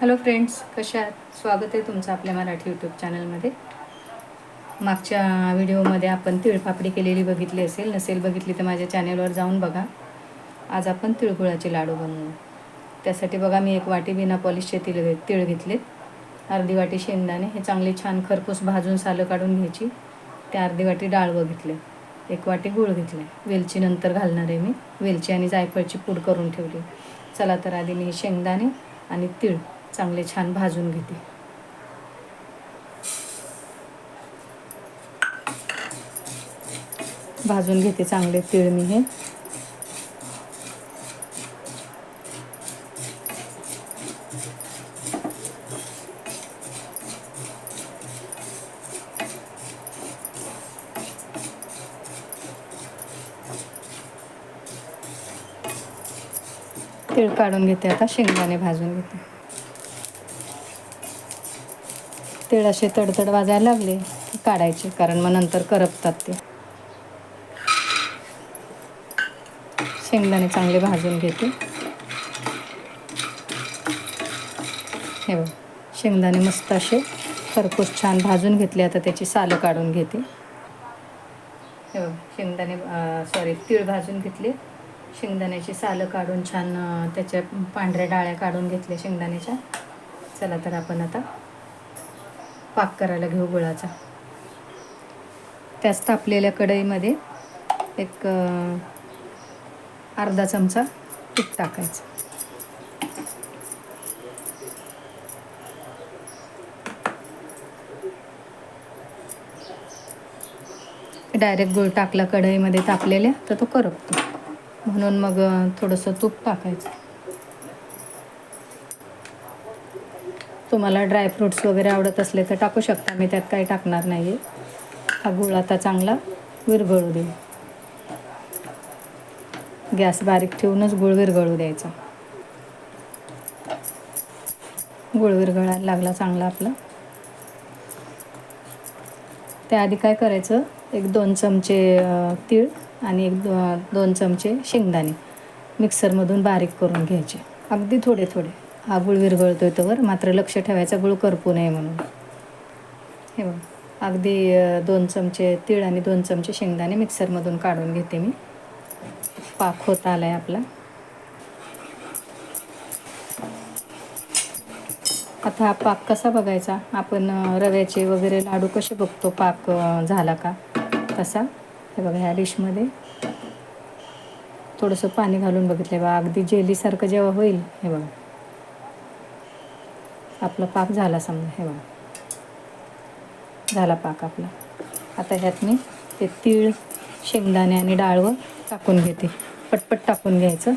Hello friends कशा आहात? स्वागत आहे तुमचं आपल्या मराठी यूट्यूब चॅनलमध्ये मागच्या व्हिडिओमध्ये आपण तिळपापडी केलेली बघितली असेल नसेल बघितली तर माझ्या चॅनेलवर जाऊन बघा. आज आपण तिळगुळाचे लाडू बनवू. त्यासाठी बघा मी एक वाटी बिना पॉलिशचे तिळ तिळ घेतले. अर्धी वाटी शेंगदाणे हे चांगले छान खरपूस भाजून सालं काढून घ्यायची. त्या अर्धी वाटी डाळ बघितले. एक वाटी गूळ घेतले. वेलची नंतर घालणार आहे मी. वेलची आणि जायफळची पूड करून ठेवली. चला तर आधी मी शेंगदाणे आणि तिळ चांगले छान भाजून घेते. भाजून घेते चांगले तीळ मी हे. तीळ काढून घेते आता शेंगदाणे भाजून घेते. तिळ असे तडतड वाजायला लागले काढायचे कारण मग नंतर करपतात ते. शेंगदाणे चांगले भाजून घेते. हे बघ शेंगदाणे मस्त असे खरपूस छान भाजून घेतले आता त्याची सालं काढून घेते. हे बघ शेंगदाणे सॉरी तीळ भाजून घेतले. शेंगदाण्याची सालं काढून छान त्याच्या पांढऱ्या डाळ्या काढून घेतल्या शेंगदाण्याच्या. चला तर आपण आता पाक करायला घेऊ गुळाचा. त्याच तापलेल्या कढईमध्ये एक अर्धा चमचा तूप टाकायचं. डायरेक्ट गुळ टाकला कढईमध्ये तापलेल्या तर तो करपतो. म्हणून मग थोडंसं तूप टाकायचं. तुम्हाला ड्रायफ्रूट्स वगैरे आवडत असले तर टाकू शकता. मी त्यात काही टाकणार नाही आहे हा गुळ आता चांगला विरघळू देऊ गॅस बारीक ठेवूनच गुळ विरघळू द्यायचा. गुळ विरघळायला लागला चांगला आपला. त्याआधी काय करायचं? एक दोन चमचे तीळ आणि एक दो दोन चमचे शेंगदाणे मिक्सरमधून बारीक करून घ्यायचे. अगदी थोडे थोडे. हा गुळ विरघळतो तोवर मात्र लक्ष ठेवायचा गुळ करपू नये म्हणून. हे बघ अगदी दोन चमचे तीळ आणि दोन चमचे शेंगदाणे मिक्सरमधून काढून घेते मी. पाक होत आला आहे आपला. आता हा पाक कसा बघायचा? आपण रव्याचे वगैरे लाडू कसे बघतो? पाक झाला का? तसा. हे बघा ह्या डिशमध्ये थोडंसं पाणी घालून बघितलं बा. अगदी जेलीसारखं जेव्हा होईल हे बघा. आपला पाक झाला समजा हे बघा. झाला पाक आपला. आता ह्यात मी ते तीळ शेंगदाणे आणि डाळवर टाकून घेते. पटपट टाकून घ्यायचं.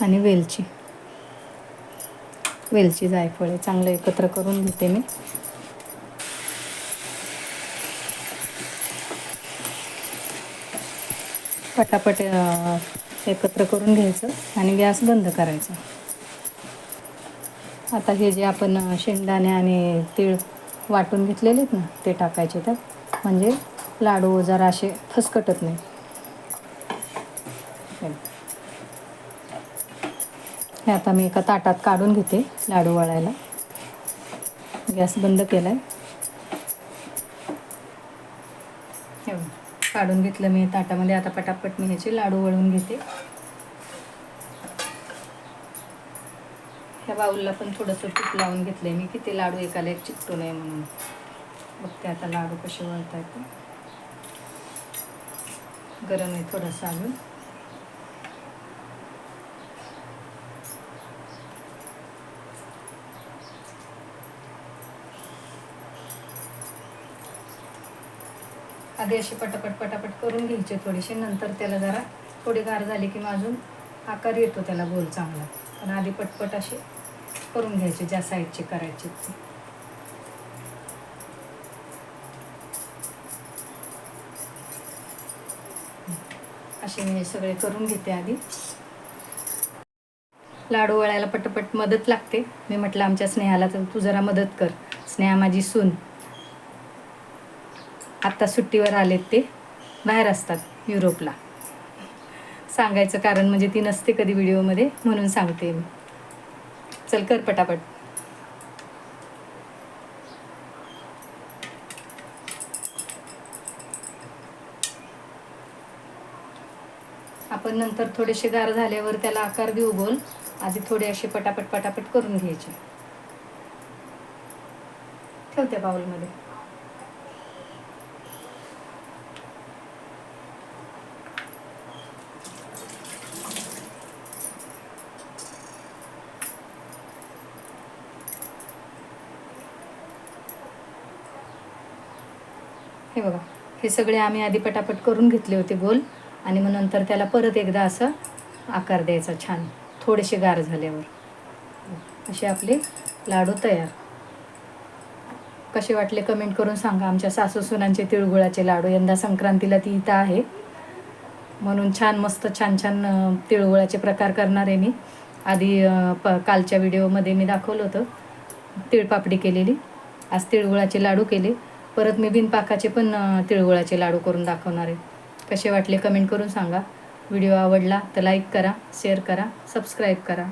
आणि वेलची. वेलची जायफळे चांगलं एकत्र करून घेते मी. पटापट एकत्र करून घ्यायचं आणि गॅस बंद करायचा. आता हे जे आपण शेंगदाणे आणि तीळ वाटून घेतलेले आहेत ना ते टाकायचे त्यात. म्हणजे लाडू जरा असे फसकटत नाही. हे आता मी एका ताटात काढून घेते लाडू वळायला. गॅस बंद केला आहे काढून घेतलं मी ताटामध्ये. आता पटापट मी ह्याचे लाडू वळून घेते. ह्या बाऊलला पण थोडंसं तूप लावून घेतलं मी की ते लाडू एकाला एक चिकटू नये म्हणून. बघते आता लाडू कसे वळता येते गरम आहे थोडंसं अजून. आधी अशी पटापट पटापट करून घ्यायचे थोडेसे नंतर त्याला जरा थोडी गार झाली की अजून आकार येतो त्याला गोल चांगला. पण आधी पटपट असे करून घ्यायचे ज्या साईडचे करायचे ते. असे मी सगळे करून घेते आधी. लाडू वळायला पटपट मदत लागते. मी म्हटलं आमच्या स्नेहाला तर तू जरा मदत कर. स्नेहा माझी सून. आत्ता सुट्टीवर आलेत ते. बाहेर असतात युरोपला. सांगायचं कारण म्हणजे ती नसते कधी व्हिडिओमध्ये म्हणून सांगते मी. चल कर पटापट. आपण नंतर थोडेसे गार झाल्यावर त्याला आकार देऊ गोल आधी थोडे असे पटापट पटापट करून घ्यायचे. ठेवते बाउलमध्ये. हे बघा हे सगळे आम्ही आधी पटापट करून घेतले होते गोल आणि मग नंतर त्याला परत एकदा असं आकार द्यायचा छान थोडेसे गार झाल्यावर. असे आपले लाडू तयार. कसे वाटले कमेंट करून सांगा. आमच्या सासू सुनांचे तिळगुळाचे लाडू यंदा संक्रांतीला ती इथं आहे. म्हणून छान मस्त छान छान तिळगुळाचे प्रकार करणार आहे मी. आधी प कालच्या व्हिडिओमध्ये मी दाखवलं होतं. तिळपापडी केलेली. आज तिळगुळाचे लाडू केले. परत मी बिनपाकाचे पण तिळगुळाचे लाडू करून दाखवणार आहे. कसे वाटले कमेंट करून सांगा. व्हिडिओ आवडला तर लाईक करा शेअर करा सबस्क्राईब करा.